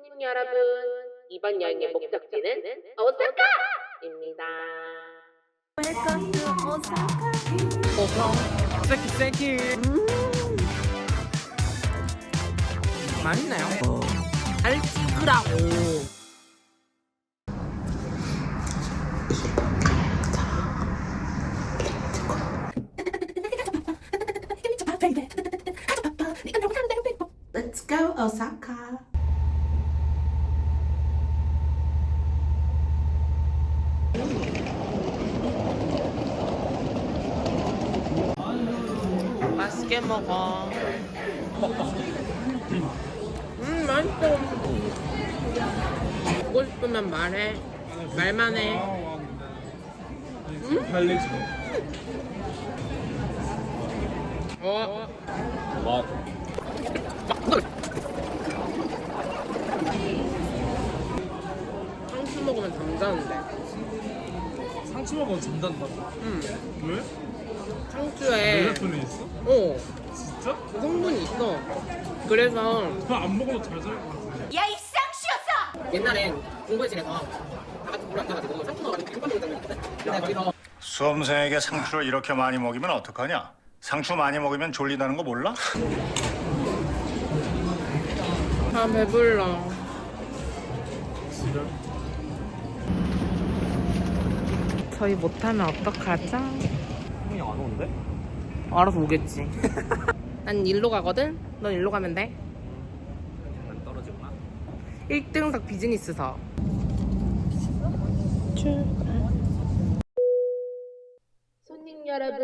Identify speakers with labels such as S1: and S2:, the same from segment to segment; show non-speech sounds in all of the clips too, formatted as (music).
S1: 손님 여러분, 이번 여행의 목적지는 오사카입니다.
S2: 맛있나요? 잘 찍으라고
S3: Let's go, Osaka.
S2: 맛있게 먹어. 음 맛있어. 먹고 싶으면 말해. 말만 해.
S4: 달래지
S2: 어?
S4: 맛.
S2: 상추 먹으면 잠자는데.
S4: 상추 먹으면 잠단다고?
S2: 음.
S4: 왜?
S2: 상추에
S4: 멜라토닌 있어?
S2: 어
S4: 진짜?
S2: 성분이 있어 그래서
S4: 그거 안 먹어도 잘잘것
S2: 옛날엔 공부실에서 다 같이 상추 김밥 먹는 장면 있거든 근데 거기서
S5: 수험생에게 상추를 이렇게 많이 먹이면 어떡하냐? 상추 많이 먹으면 졸리다는 거 몰라?
S2: 아 배불러 저희 못하면 어떡하죠?
S4: 오는데?
S2: 알아서 오겠지 (laughs) 난 일로 가거든? 넌 일로 가면 돼
S4: 난 떨어지구나
S2: 1등석 비즈니스석
S1: 손님 여러분,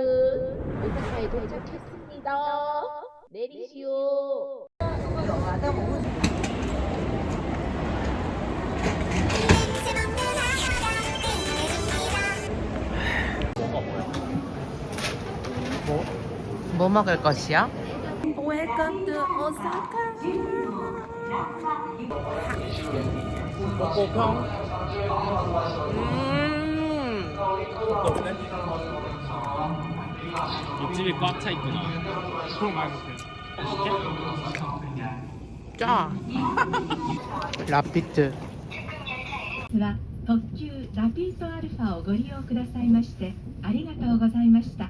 S1: 오사카에 도착했습니다. 내리시오.
S2: 먹을 것이야?
S3: Welcome to Osaka.
S2: 뽀뽀평 음
S4: 없네? 옆집이 꽉 차 있구나 그럼 말 못해
S2: 짜 라피트
S6: は特急ラピートアルファをご利用くださいましてありがとうございました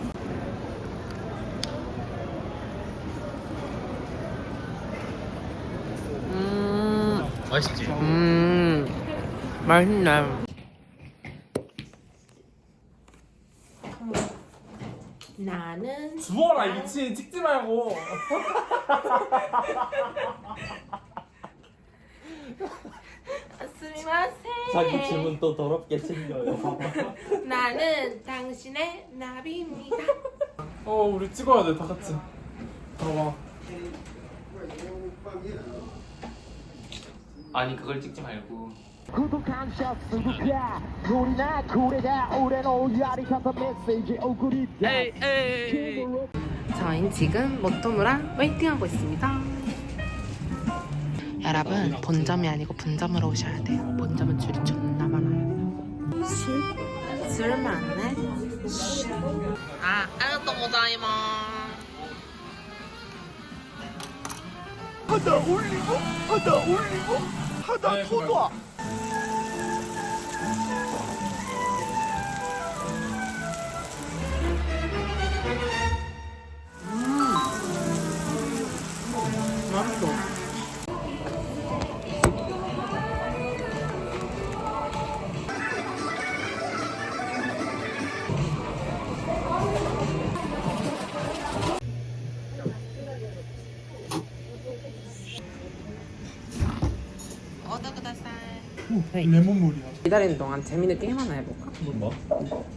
S4: 맛있지?
S2: 음 맛있네
S3: 나는
S4: 주워라 이 미친 찍지 말고.
S7: 자기 질문 또 더럽게 챙겨요.
S3: 나는 당신의 나비입니다.
S4: 어 우리 찍어야 돼 다 같이 봐봐
S7: 아니 그걸 찍지 말고.
S2: 저희는 지금 모토무라 웨이팅하고 있습니다. 여러분 본점이 아니고 분점으로 오셔야 돼요. 본점은 줄이 존나 많아요. 술? 술 많네? 아, 아리가또 고자이마.
S5: 하다 올리고 하다 올리고 하다 토도
S2: 맛있어.
S4: 레몬물이야
S2: 기다리는 동안 재밌는 게임 하나 해볼까?
S7: 뭐?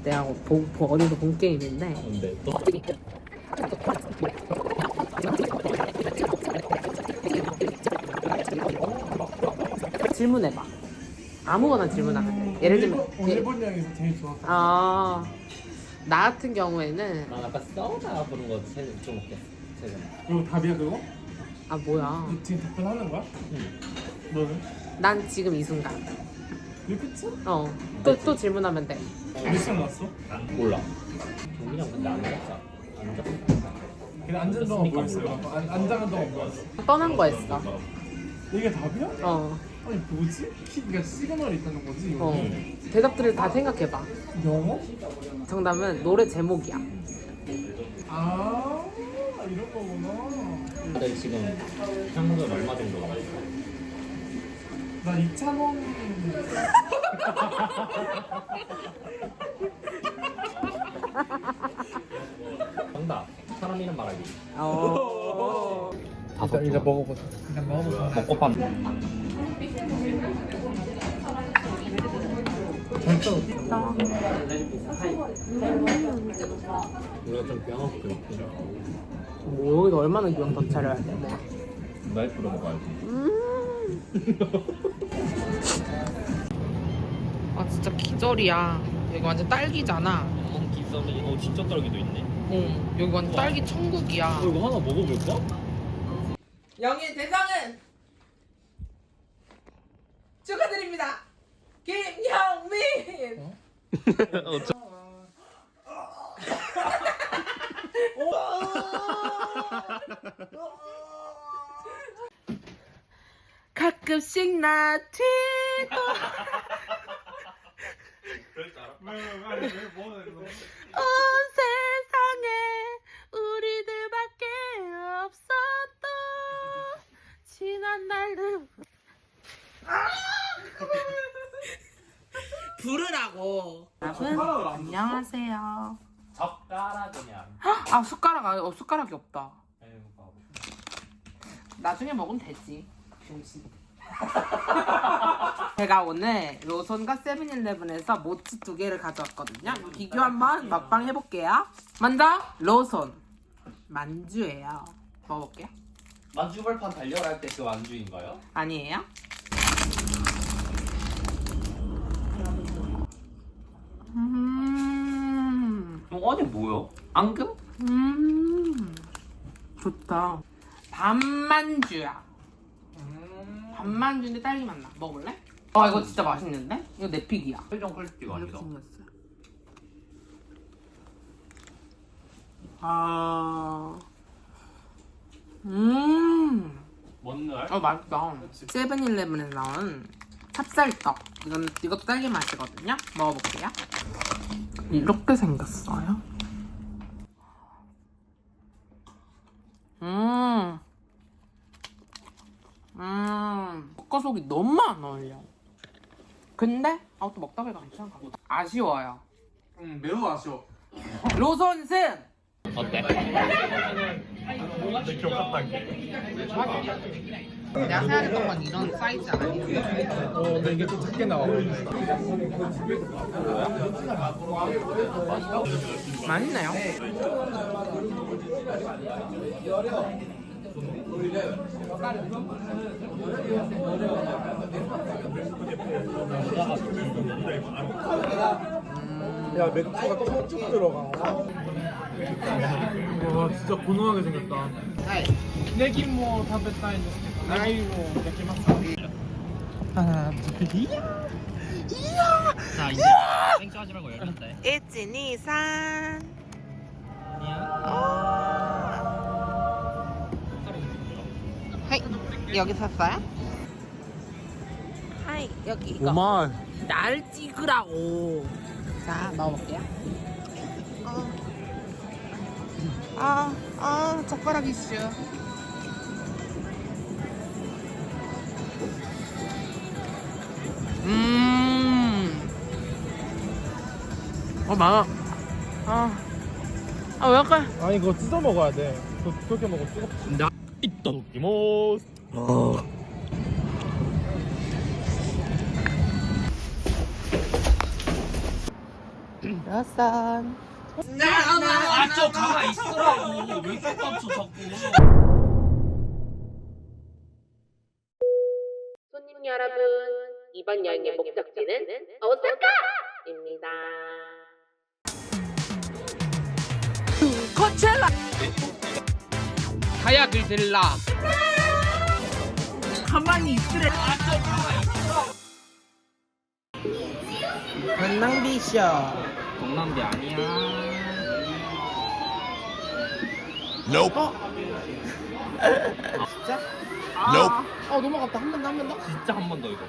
S2: 내가 보, 보, 어디서 본 게임인데
S7: 뭔데 또?
S2: 질문해봐. 아무거나 질문하면 돼. 예를 들면
S4: 어, 일본 여행에서 제일 좋았어
S2: 아나 같은 경우에는
S7: 난 아까 사우나 부른 거 제- 좀 웃겼어. 최근에.
S4: 이거 답이야 그거?
S2: 아 뭐야?
S4: 지금 답변하는 거야?
S7: 응.
S4: 너는?
S2: 난 지금 이 순간.
S4: 이게 끝이야?
S2: 어. 또 또 질문하면 돼.
S4: 몇 시간 났어?
S7: 몰라. 동민이 형 근데 안 갔자. 안.
S4: 그냥 앉은 동안 뭐였어요? 안, 앉아간 동안 뭐였어?
S2: 떠난 거였어.
S4: 이게 답이야?
S2: 어.
S4: 아니 뭐지? 키- 그러니까 시그널이 있다는 거지 이거?
S2: 어. 대답들을 다 생각해봐.
S4: 영어?
S2: 정답은 노래 제목이야.
S4: 아 이런 거구나
S7: 근데 지금 현금 얼마 정도 나왔어?
S4: 나 2,000원
S7: 정답. 사람 이름 말하기.
S2: 어.
S7: 다섯 개.
S4: 먹어보자 그냥 먹어보자
S7: 먹고 밥. 우리가 좀 병없고
S2: 뭐 여기서 얼마나 기왕 더 차려야 돼? 뭐.
S7: 나이프로 먹어야지.
S2: 아 진짜 기절이야. 여기 완전 딸기잖아.
S7: 몽키 썸이 어 진짜 딸기도 있네.
S2: 응. 여기 완전 딸기 천국이야.
S7: 어 이거 하나 먹어볼까?
S3: 영예 대상은 축하드립니다. 김영민. (laughs) 가끔씩 나 튀고 온 세상에 우리들밖에 없었던 지난 날들 (laughs) 부르라고. 여러분 안녕하세요.
S7: 젓가락 그냥.
S2: 아 숟가락 아 어, 숟가락이 없다.
S7: 바보.
S2: 나중에 먹으면 되지. 병신 (laughs) 제가 오늘 로손과 세븐일레븐에서 모찌 두 개를 가져왔거든요 비교 한번 먹방 해볼게요 먼저 로손 만주예요 먹어볼게요
S7: 만주벌판 달려라 할때그 만주인가요?
S2: 아니에요? 음,
S7: 어, 아니 뭐야? 앙금?
S2: 음, 좋다. 밤만주야. 밤만주인데 딸기 맛나. 먹을래? 아 이거 진짜 맛있는데? 이거 내 픽이야.
S7: 회전 퀄리티가
S2: 이렇게
S7: 아니다.
S2: 생겼어요. 아, 음.
S7: 뭔 날?
S2: 어 맛있다. 세븐일레븐에 나온 찹쌀떡. 이건 이것도 딸기 맛이거든요. 먹어볼게요. 이렇게 생겼어요. 음, 음, 볶아속이 너무 안 어울려. 근데 아또 먹다 보니까 괜찮아. 아쉬워요.
S4: 응 매우 아쉬워
S2: 로손 승.
S7: 어때?
S4: 내 기억 같다
S2: 내가 생각했던 건 이런 사이즈 아니야.
S4: 어 근데 이게 좀 작게 나와
S2: 맛있네요.
S4: 야 맥주가 쭉 들어가. 와 진짜 고노하게 생겼다. 네기모 타베타이 나이모 야키마스 하나 둘 이야
S7: 자 이제 땡짜지라고 열렸대.
S2: 1, 2, 3. 하이, 여기 샀어요? 하이, 여기 이거.
S4: 오만
S2: 날 찍으라고. 자, 넣어볼게요. 어. 아, 아, 젓가락 이슈. 음. 어, 많아. 아. 아, 왜 약간.
S4: 아니 그거 뜯어 먹어야 돼 그거 그렇게 먹어 뜨겁지
S7: 나 이따도끼모 어.
S2: 라산.
S7: 아저 가만 있으라고 왜 이렇게 깜쳐
S1: 손님 여러분, 이번 여행의 목적지는 오사카입니다.
S2: 코첼라. 카약을 들라.
S3: 가만히 있으래.
S2: 전낭비쇼
S7: 동남비 아니야.
S2: 진짜? 아, 어 넘어갔다 한 번 더 한 번 더.
S7: 진짜 한 번 더 이거.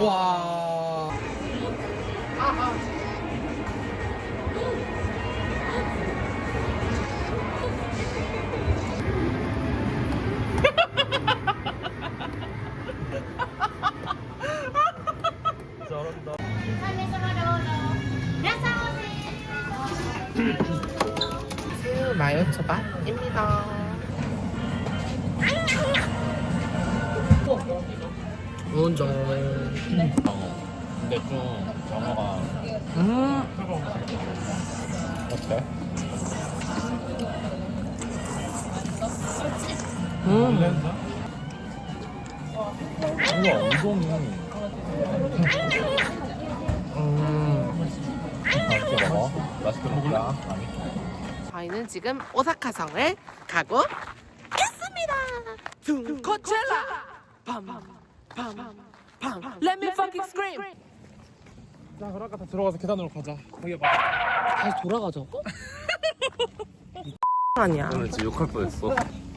S2: 와. 새우 마요 초밥입니다. 먼저.
S7: 근데 좀 정어가
S2: 음.
S7: 어때?
S2: 음.
S7: 우와 우동이
S2: 음.
S7: 맛있게 먹어. 맛있게 먹자.
S2: 저희는 지금 오사카성을 가고 있습니다. 코첼라. 팜팜팜. Let me fucking scream.
S4: 자 그럼 아까 다 들어가서 계단으로 가자 거기 봐
S2: 다시 돌아가자고? (laughs) 아니야.
S7: 오늘 진짜 욕할 뻔했어.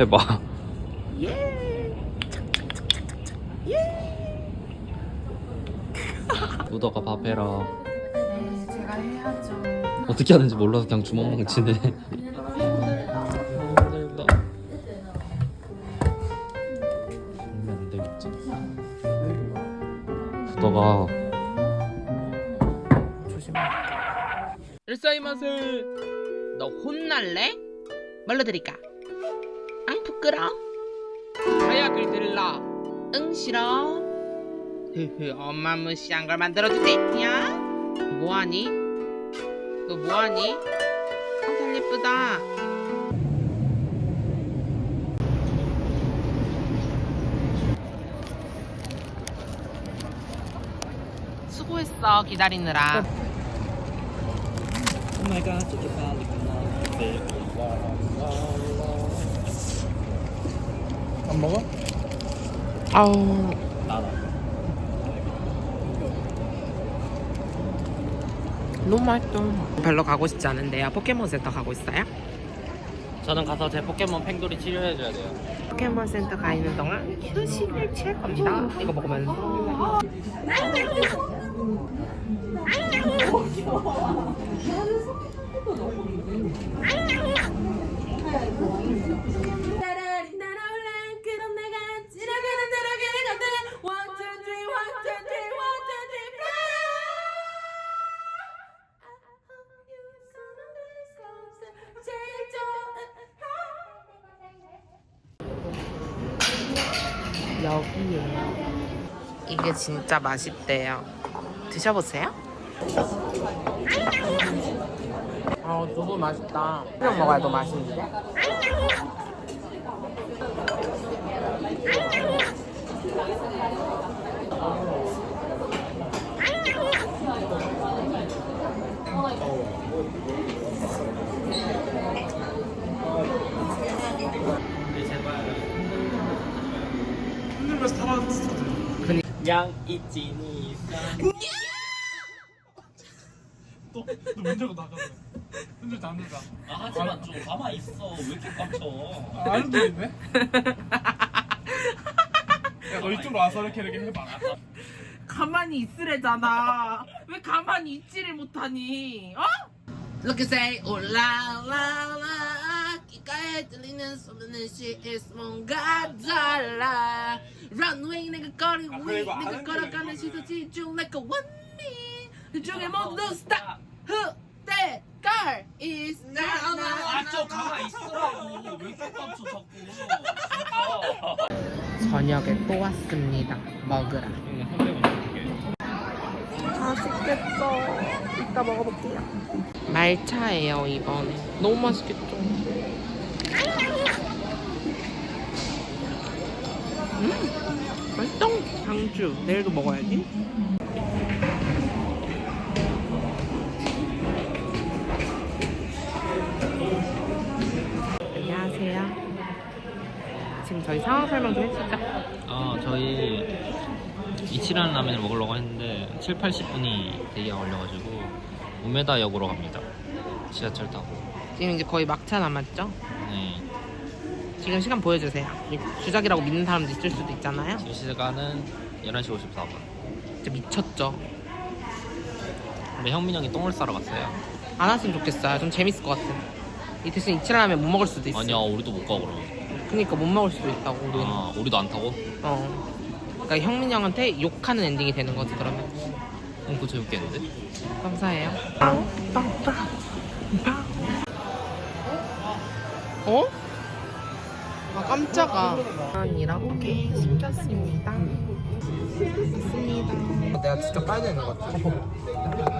S7: 해봐. 무더가 밥 해라.
S3: 네, 제가 해야죠.
S7: 어떻게 하는지 몰라서 그냥 주먹만 치네. 무더가
S2: 조심해. 일사이마스. 너 혼날래? 뭘로 드릴까? 앙 부끄러. 사약을 들라. 응 싫어. 흐흐 엄마 무시한 걸 만들어주지. 야. 뭐하니? 너 뭐하니? 항상 예쁘다. 수고했어 기다리느라.
S4: 안 먹어?
S2: 아우 너무 맛있어 별로 가고 싶지 않은데요 포켓몬 센터 가고 있어요?
S7: 저는 가서 제 포켓몬 팽돌이 치료해줘야 돼요.
S2: 포켓몬 센터 가 있는 동안 휴식을 취할 겁니다 이거 먹으면서
S3: 나라
S2: 여기에요. 이게 진짜 맛있대요. 드셔보세요. 아 두부 맛있다. 그냥 먹어야 더 맛있는데
S4: 흔들면서 타라
S7: 양 있지니.
S4: 또, 너 문제가 나가네 흔들자 안 흔들자
S7: 아, 하지만 좀 가만 있어. 왜 이렇게 깜쳐?
S4: 아, 안 흔들리네 야 너 이쪽으로 와서 이렇게 이렇게 해봐
S3: 가만히 있으래잖아. 왜 가만히 있지를 못하니? 어?
S2: Look and say 올라라라 귓가에 들리는 소리는 she is 뭔가 달라 runway 내가 거리고 위
S4: 그리고
S2: 내가
S4: 안
S2: 걸어가는 시선 집중 like a one me 그 중에 모두 stop 후대 girl is
S7: 아저 가만히 있으라고 왜 이렇게 깜쳐 자꾸
S2: 저녁에 또 왔습니다. 먹으라. 맛있겠죠. 이따 먹어볼게요. 말차예요 이번에. 너무 맛있겠죠. 음, 맛있다. 상주 내일도 먹어야지. 안녕하세요. 지금 저희 상황 설명 좀 해주죠.
S8: 어, 저희 이치라는 라면을 먹으려고 했는데 7, 80분이 대기가 걸려가지고 우메다 역으로 갑니다. 지하철 타고.
S2: 지금 이제 거의 막차 남았죠?
S8: 네.
S2: 지금 시간 보여주세요. 주작이라고 믿는 사람도 있을 수도 있잖아요.
S8: 지금 시간은 11시 54분.
S2: 진짜 미쳤죠?
S8: 근데 형민 형이 똥을 싸러 갔어요.
S2: 안 왔으면 좋겠어요. 좀 재밌을 것 같은. 이 대신 이치라면 못 먹을 수도 있어.
S8: 아니야, 우리도 못 가, 그러면.
S2: 그니까 못 먹을 수도 있다고. 우리는.
S8: 아, 우리도 안 타고?
S2: 어. 그러니까 형민 형한테 욕하는 엔딩이 되는 거지 그러면.
S8: 응, 그거 재밌겠는데?
S2: 감사해요. 어? 아 깜짝아. 이렇게 시켰습니다. 있습니다. 내가 직접 빨야 되는 것 같아.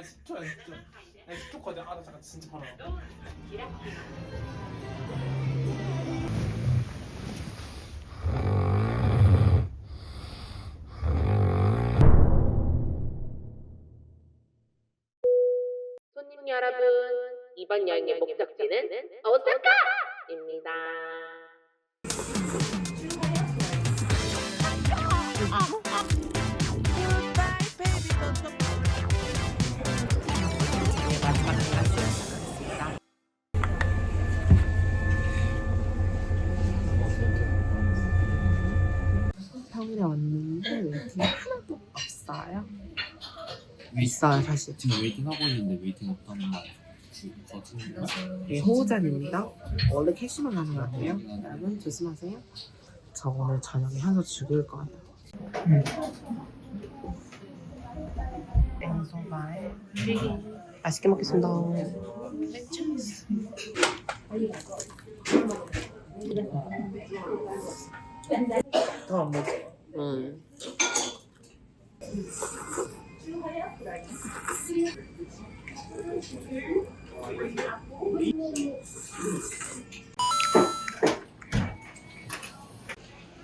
S4: 아나나 10초야 진짜 나 10초 거든. 아나 잠깐 진짜 바로
S1: 손님 여러분, 이번 여행의 목적지는 오사카입니다.
S2: 서울에 왔는데 웨이팅 하나도 없어요. 있어요 사실.
S8: 지금 웨이팅 하고 있는데 웨이팅 없다는 말. 거짓말.
S2: 네, 호우잔입니다. 원래 캐시만 하는 거 같아요. 여러분 조심하세요. 저 오늘 저녁에 한서 죽일 거예요. 땡소바에 맛있게 먹겠습니다. 더안 먹어. 응.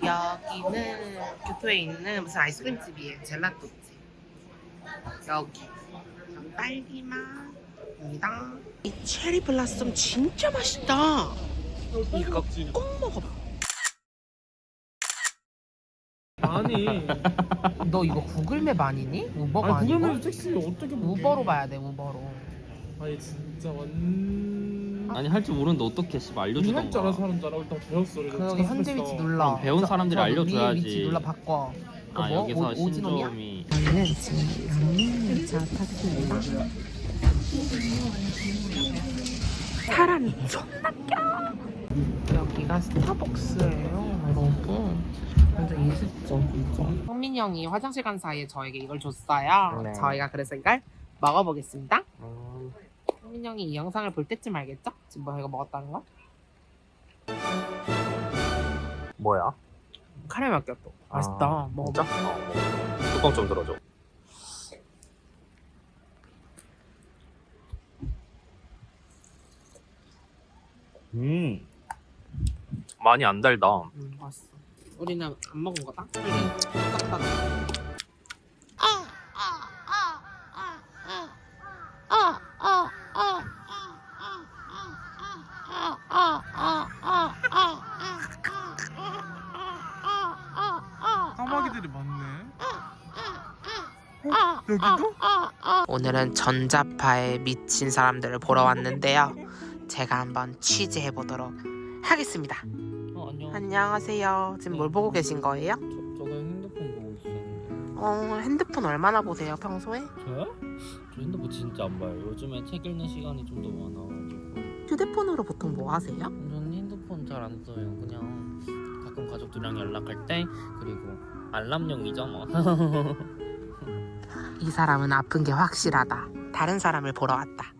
S2: 여기는 교토에 있는 무슨 아이스크림 집이에요. 젤라또 집. 여기 딸기맛입니다. 이 체리 블라썸 진짜 맛있다. 이거 꼭 먹어봐.
S4: 아니 (laughs)
S2: 너 이거 구글맵 아니니? 우버가
S4: 아니
S2: 아니고?
S4: 구글맵 택시를 어떻게 보게.
S2: 우버로 봐야 돼. 우버로.
S4: 아니 진짜 완
S8: 아니, 할 줄 모르는데 어떻게 씨발
S4: 할줄 알아서
S8: 알려주던가.
S4: 하는 줄 알아 일단 배웠어 그래서
S2: 그 여기 현재 위치 눌러.
S8: 그럼 배운
S2: 저-
S8: 사람들이
S2: 저
S8: 알려줘야지.
S2: 위치 눌러 바꿔. 그
S8: 아,
S2: 뭐?
S8: 여기서
S2: 오-?
S8: 신점이.
S2: 저희는 지금 양념열차 탔습니다. 사람이 존나 껴! 여기가 스타벅스예요, 여러분. 현재 20점. 성민이 형이 화장실 간 사이에 저에게 이걸 줬어요.
S8: 네.
S2: 저희가 그래서 이걸 먹어보겠습니다. 음, 성민이 형이 이 영상을 볼 때쯤 알겠죠? 지금 뭐 이거 먹었다는 거?
S8: 뭐야?
S2: 카레 마끼아또. 맛있다. 아, 먹어봐. 진짜?
S8: 뚜껑 좀 들어줘.
S7: 음 많이 안 달다.
S2: 음, 맛있어. 우리는 안 먹은 거다.
S4: 까마귀들이 많네. 어? 여기도?
S2: 오늘은 전자파에 미친 사람들을 보러 왔는데요. 제가 한번 취재해 보도록 하겠습니다.
S7: 어 안녕.
S2: 안녕하세요. 지금 뭘 보고 계신 거예요?
S7: 저, 저는 핸드폰 보고 있었는데.
S2: 어, 핸드폰 얼마나 보세요, 평소에?
S7: 저요? 저 핸드폰 진짜 안 봐요. 요즘에 책 읽는 시간이 좀 더 많아가지고.
S2: 휴대폰으로 보통 뭐 하세요?
S7: 저는 핸드폰 잘 안 써요. 그냥 가끔 가족들이랑 연락할 때 그리고 알람용이죠 뭐. (laughs)
S2: 이 사람은 아픈 게 확실하다. 다른 사람을 보러 왔다.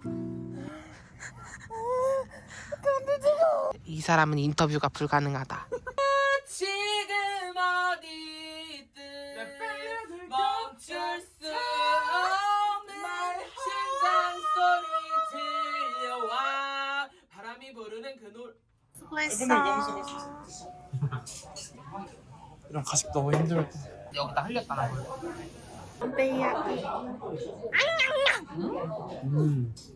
S2: 이 사람은 인터뷰가 불가능하다.
S9: 지금 어디든 멈출 수 없는 심장 소리 들려와. 바람이 부르는 그 노래
S4: 이런 가식 너무 힘들어.
S2: 여기다 흘렸다 나. 씨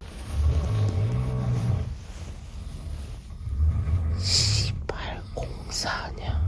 S2: 발 공사냐?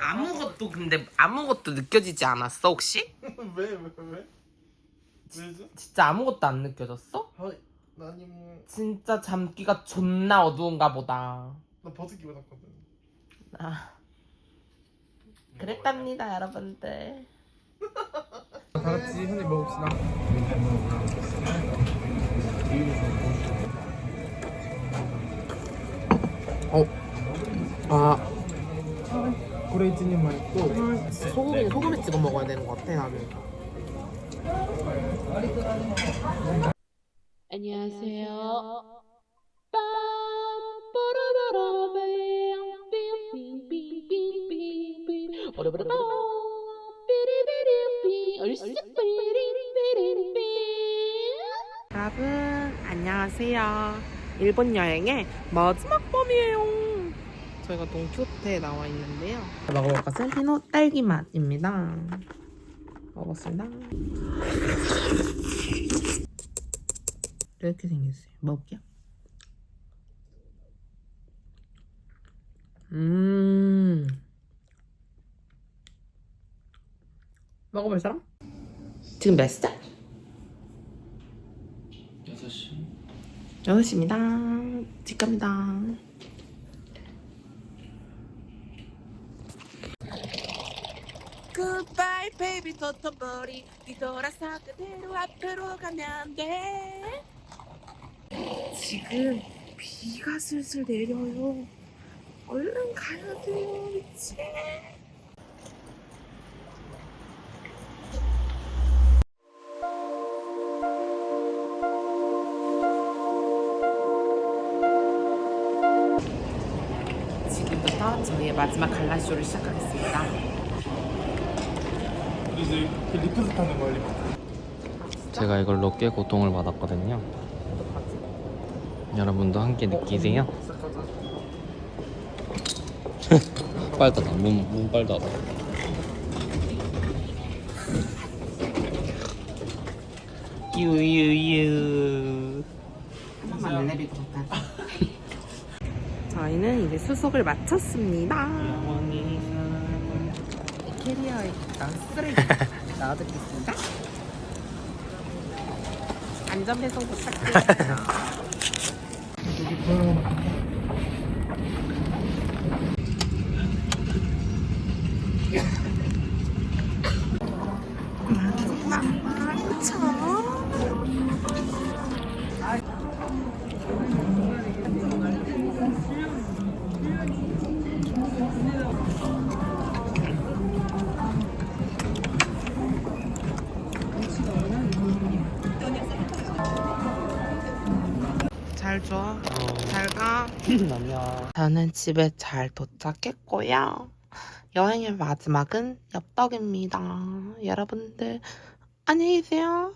S2: 아무것도 근데 아무것도 느껴지지 않았어 혹시? (laughs)
S4: 왜, 왜, 왜? 왜죠?
S2: 진짜 아무것도 안 느껴졌어?
S4: 아, 나니 뭐,
S2: 진짜 잠기가 존나 어두운가 보다.
S4: 나 버섯 끼고 잤거든.
S2: 아 그랬답니다 여러분들. (laughs)
S4: 다 같이 한입 먹읍시다.
S2: 어. 아
S4: 고레이즈님 맛있고.
S2: 소고기는 소금에 찍어 먹어야 되는 것 같아 나는.
S3: 안녕하세요.
S2: 여러분 안녕하세요. 일본 여행의 마지막 밤이에요. 저희가 동키호테에 나와 있는데요. 먹어볼 것은 피노 딸기 맛입니다. 먹어봤습니다. 이렇게 생겼어요. 먹을게요. 음. 먹어볼 사람? 지금 몇 살?
S7: 6시.
S2: 6시입니다. 집 갑니다. Goodbye, baby, 토토버리. 뒤돌아서 그대로 앞으로 가면 돼. 지금 비가 슬슬 내려요. 얼른 가야 돼요, 미치. 지금부터 저희의 마지막 갈라쇼를 시작하겠습니다.
S4: 이제 그 리프트 타는 거야, 리프트.
S7: 제가 이걸로 꽤 고통을 받았거든요. 여러분도 함께 느끼세요? 빨 닫아, 문, 문빨 닫아. 유유유.
S2: 저희는 이제 수속을 마쳤습니다. 캐리어에 있던 쓰레기 넣어두겠습니다. 안전 배송 부탁드려요. 잘 저는 집에 잘 도착했고요. 여행의 마지막은 엽떡입니다. 여러분들 안녕히 계세요.